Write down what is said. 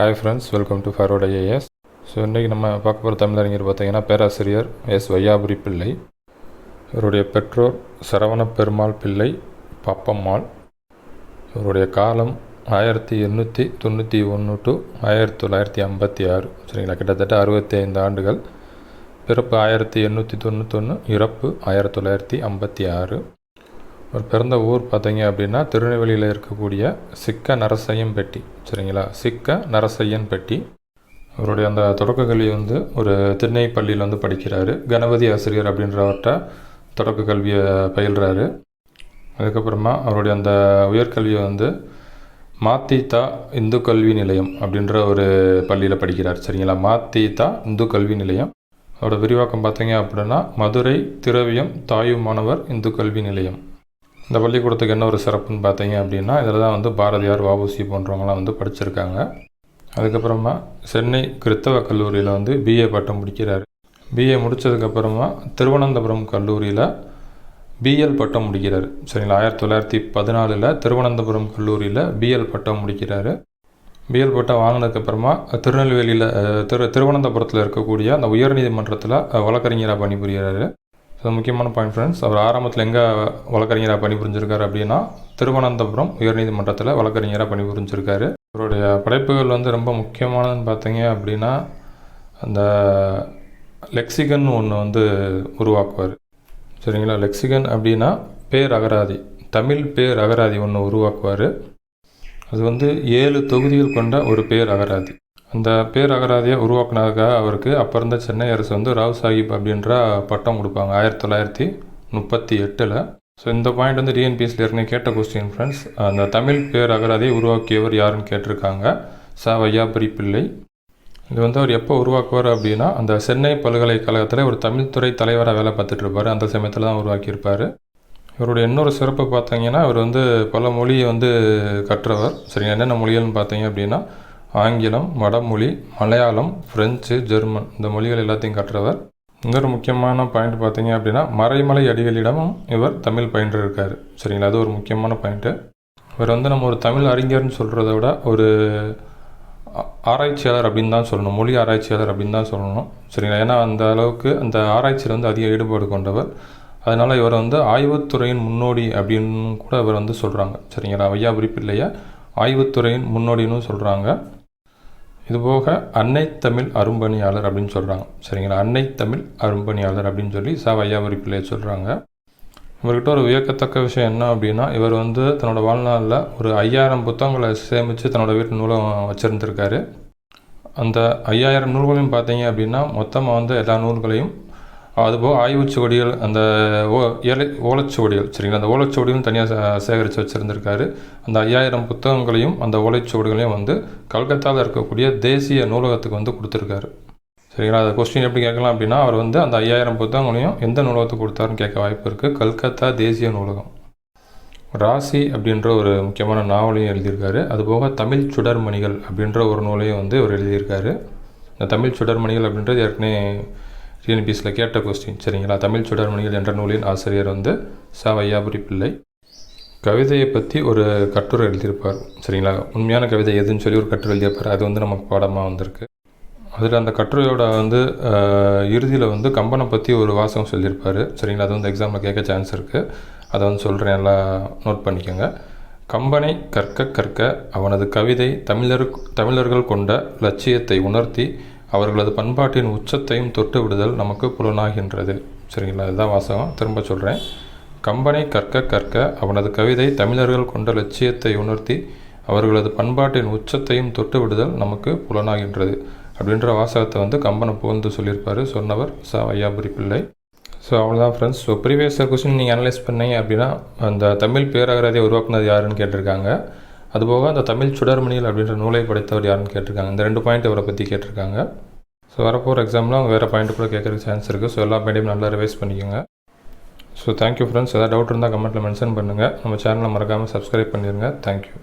Hi friends welcome to Farod IAS so இன்றைக்கி நம்ம பார்க்க போகிற தமிழறிஞர் பார்த்தீங்கன்னா பேராசிரியர் எஸ். வையாபுரி பிள்ளை இவருடைய பெற்றோர் சரவண பெருமாள் பிள்ளை பப்பம்மாள். இவருடைய காலம் ஆயிரத்தி எண்ணூற்றி தொண்ணூற்றி ஒன்று டு ஆயிரத்தி தொள்ளாயிரத்தி ஐம்பத்தி ஆறு சரிங்களா? கிட்டத்தட்ட அறுபத்தி ஐந்து ஆண்டுகள். பிறப்பு ஆயிரத்தி எண்ணூற்றி தொண்ணூத்தொன்று இறப்பு ஆயிரத்தி தொள்ளாயிரத்தி ஐம்பத்தி ஆறு. அவர் பிறந்த ஊர் பார்த்தீங்க அப்படின்னா திருநெல்வேலியில் இருக்கக்கூடிய சிக்க நரசையம்பட்டி சரிங்களா? சிக்க நரசையன்பட்டி அவருடைய அந்த தொடக்க கல்வி வந்து ஒரு திருநெய் பள்ளியில் வந்து படிக்கிறாரு. கணபதி ஆசிரியர் அப்படின்றவர்கிட்ட தொடக்க கல்வியை பயில்றாரு. அதுக்கப்புறமா அவருடைய அந்த உயர்கல்வியை வந்து மாத்திதா இந்து கல்வி நிலையம் அப்படின்ற ஒரு பள்ளியில் படிக்கிறார் சரிங்களா? மாத்திதா இந்து கல்வி நிலையம். அதோட விரிவாக்கம் பார்த்தீங்க அப்படின்னா மதுரை திரவியம் தாயு மாணவர் இந்து கல்வி நிலையம். இந்த பள்ளிக்கூடத்துக்கு என்ன ஒரு சிறப்புன்னு பார்த்தீங்க அப்படின்னா இதில் தான் வந்து பாரதியார் வாபுசி போன்றவங்களாம் வந்து படிச்சிருக்காங்க. அதுக்கப்புறமா சென்னை கிறித்தவ கல்லூரியில் வந்து பிஏ பட்டம் முடிக்கிறார். பிஏ முடித்ததுக்கப்புறமா திருவனந்தபுரம் கல்லூரியில் பிஎல் பட்டம் முடிக்கிறார். சரிங்களா? ஆயிரத்தி தொள்ளாயிரத்தி பதினாலில் திருவனந்தபுரம் கல்லூரியில் பிஎல் பட்டம் முடிக்கிறாரு. பிஎல் பட்டம் வாங்கினதுக்கப்புறமா திருநெல்வேலியில் திரு திருவனந்தபுரத்தில் இருக்கக்கூடிய அந்த உயர்நீதிமன்றத்தில் வழக்கறிஞராக பணிபுரிகிறாரு. இது முக்கியமான பாயிண்ட் ஃப்ரெண்ட்ஸ் அவர் ஆரம்பத்தில் எங்கே வழக்கறிஞராக பணிபுரிஞ்சிருக்காரு அப்படின்னா திருவனந்தபுரம் உயர்நீதிமன்றத்தில் வழக்கறிஞராக பணிபுரிஞ்சிருக்காரு. அவருடைய படைப்புகள் வந்து ரொம்ப முக்கியமானதுன்னு பார்த்தீங்க அப்படின்னா அந்த லெக்சிகன் ஒன்று வந்து உருவாக்குவார். சரிங்களா? லெக்சிகன் அப்படின்னா பேர் அகராதி தமிழ் பேர் அகராதி ஒன்று உருவாக்குவார். அது வந்து ஏழு தொகுதிகள் கொண்ட ஒரு பேர் அகராதி அந்த பேர் அகராதியை உருவாக்குனதுக்காக அவருக்கு அப்போ இருந்த சென்னை அரசு வந்து ராவ் சாஹிப் அப்படின்ற பட்டம் கொடுப்பாங்க. ஆயிரத்தி தொள்ளாயிரத்தி முப்பத்தி எட்டில். ஸோ இந்த பாயிண்ட் வந்து டிஎன்பிஎஸ்சில் ஏற்கனவே கேட்ட கொஸ்டின் ஃப்ரெண்ட்ஸ் அந்த தமிழ் பேர் அகராதியை உருவாக்கியவர் யாருன்னு கேட்டிருக்காங்க? ச. வையாபுரி பிள்ளை. இது வந்து அவர் எப்போ உருவாக்குவார் அப்படின்னா அந்த சென்னை பல்கலைக்கழகத்தில் ஒரு தமிழ்துறை தலைவராக வேலை பார்த்துட்டு இருப்பார் அந்த சமயத்தில் தான் உருவாக்கியிருப்பார். இவருடைய இன்னொரு சிறப்பு பார்த்தீங்கன்னா இவர் வந்து பல மொழியை வந்து கற்றவர். சரி என்னென்ன மொழிகள்னு பார்த்தீங்க அப்படின்னா ஆங்கிலம் வடமொழி மலையாளம் பிரெஞ்சு ஜெர்மன் இந்த மொழிகள் எல்லாத்தையும் கற்றவர். இன்னொரு முக்கியமான பாயிண்ட் பார்த்தீங்க அப்படின்னா மறைமலை அடிகளிடமும் இவர் தமிழ் பயின்றிருக்காரு. சரிங்களா? அது ஒரு முக்கியமான பாயிண்ட்டு இவர் வந்து நம்ம ஒரு தமிழ் அறிஞர்னு சொல்கிறத விட ஒரு ஆராய்ச்சியாளர் அப்படின்னு தான் சொல்லணும். மொழி ஆராய்ச்சியாளர் அப்படின்னு தான் சொல்லணும். சரிங்களா? ஏன்னா அந்த அளவுக்கு அந்த ஆராய்ச்சியில் வந்து அதிக ஈடுபாடு கொண்டவர். அதனால் இவர் வந்து ஆய்வுத்துறையின் முன்னோடி அப்படின்னு கூட இவர் வந்து சொல்கிறாங்க சரிங்களா? வையாபுரி பிள்ளையை ஆய்வுத்துறையின் முன்னோடின்னு சொல்கிறாங்க இதுபோக அன்னை தமிழ் அரும்பணியாளர் அப்படின்னு சொல்கிறாங்க சரிங்களா? அன்னை தமிழ் அரும்பணியாளர் அப்படின்னு சொல்லி ச வையாபுரி பிள்ளையை சொல்கிறாங்க இவர்கிட்ட ஒரு வியக்கத்தக்க விஷயம் என்ன அப்படின்னா இவர் வந்து தன்னோட வாழ்நாளில் ஒரு ஐயாயிரம் புத்தகங்களை சேமித்து தன்னோட வீட்டு நூலகம் வச்சுருந்துருக்காரு. அந்த ஐயாயிரம் நூல்களையும் பார்த்தீங்க அப்படின்னா மொத்தமாக வந்து எல்லா நூல்களையும் அதுபோக ஆய்வுச்சுவடிகள் அந்த ஓ ஏலை ஓலைச்சுவடிகள் சரிங்களா? அந்த ஓலைச்சுவடிகளும் தனியாக சேகரித்து வச்சுருந்துருக்காரு. அந்த ஐயாயிரம் புத்தகங்களையும் அந்த ஓலைச்சுவடிகளையும் வந்து கல்கத்தாவில் இருக்கக்கூடிய தேசிய நூலகத்துக்கு வந்து கொடுத்துருக்காரு. சரிங்களா? அந்த கொஸ்டின் எப்படி கேட்கலாம் அப்படின்னா அவர் வந்து அந்த ஐயாயிரம் புத்தகங்களையும் எந்த நூலகத்துக்கு கொடுத்தாருன்னு கேட்க வாய்ப்பு இருக்குது கல்கத்தா தேசிய நூலகம். ராசி அப்படின்ற ஒரு முக்கியமான நாவலையும் எழுதியிருக்காரு. அதுபோக தமிழ் சுடர்மணிகள் அப்படின்ற ஒரு நூலையும் வந்து அவர் எழுதியிருக்காரு. இந்த தமிழ் சுடர்மணிகள் அப்படின்றது ஏற்கனவே டிஎன்பிஎஸ்சியில் கேட்ட கொஸ்டின் சரிங்களா? தமிழ் சுடர்மணிகள் என்ற நூலின் ஆசிரியர் வந்து ச வையாபுரி பிள்ளை. கவிதையை பற்றி ஒரு கட்டுரை எழுதியிருப்பார். சரிங்களா? உண்மையான கவிதை எதுன்னு சொல்லி ஒரு கட்டுரை எழுதியிருப்பார். அது வந்து நமக்கு பாடமாக வந்திருக்கு. அதில் அந்த கட்டுரையோட வந்து இறுதியில் வந்து கம்பனை பற்றி ஒரு வாசகம் சொல்லியிருப்பார். சரிங்களா? அது வந்து எக்ஸாமில் கேட்க சான்ஸ் இருக்குது அதை வந்து சொல்கிறேன் எல்லாம் நோட் பண்ணிக்கோங்க. கம்பனை கற்க கற்க அவனது கவிதை தமிழர் தமிழர்கள் கொண்ட லட்சியத்தை உணர்த்தி அவர்களது பண்பாட்டின் உச்சத்தையும் தொட்டு விடுதல் நமக்கு புலனாகின்றது. சரிங்களா? இதுதான் வாசகம். திரும்ப சொல்கிறேன் கம்பனை கற்க கற்க அவனது கவிதை தமிழர்கள் கொண்ட லட்சியத்தை உணர்த்தி அவர்களது பண்பாட்டின் உச்சத்தையும் தொட்டு விடுதல் நமக்கு புலனாகின்றது. அப்படின்ற வாசகத்தை வந்து கம்பனை புகழ்ந்து சொல்லியிருப்பார். சொன்னவர் ச. வையாபுரி பிள்ளை. ஸோ அவ்வளோதான் ஃப்ரெண்ட்ஸ் ஸோ ப்ரீவியஸ் கொஸ்டின் நீங்கள் அனலைஸ் பண்ணீங்க அப்படின்னா அந்த தமிழ் பேரகராதியை உருவாக்குனது யாருன்னு கேட்டிருக்காங்க. அதுபோக அந்த தமிழ் சுடர்மணிகள் அப்படின்ற நூலை படைத்தவர் யாருன்னு கேட்டிருக்காங்க. இந்த ரெண்டு பாயிண்ட் அவரை பற்றி கேட்டிருக்காங்க. ஸோ வரப்போகிற எக்ஸாமில் அவங்க வேறு பாயிண்ட் கூட கேட்குறதுக்கு சான்ஸ் இருக்குது ஸோ எல்லா பாயிண்டையும் நல்லா ரிவைஸ் பண்ணிக்கோங்க. ஸோ தேங்க்யூ ஃப்ரெண்ட்ஸ் ஏதாவது டவுட் இருந்தால் கமெண்ட்டில் மென்ஷன் பண்ணுங்கள் நம்ம சேனலை மறக்காமல் சப்ஸ்கிரைப் பண்ணிடுங்க தேங்க்யூ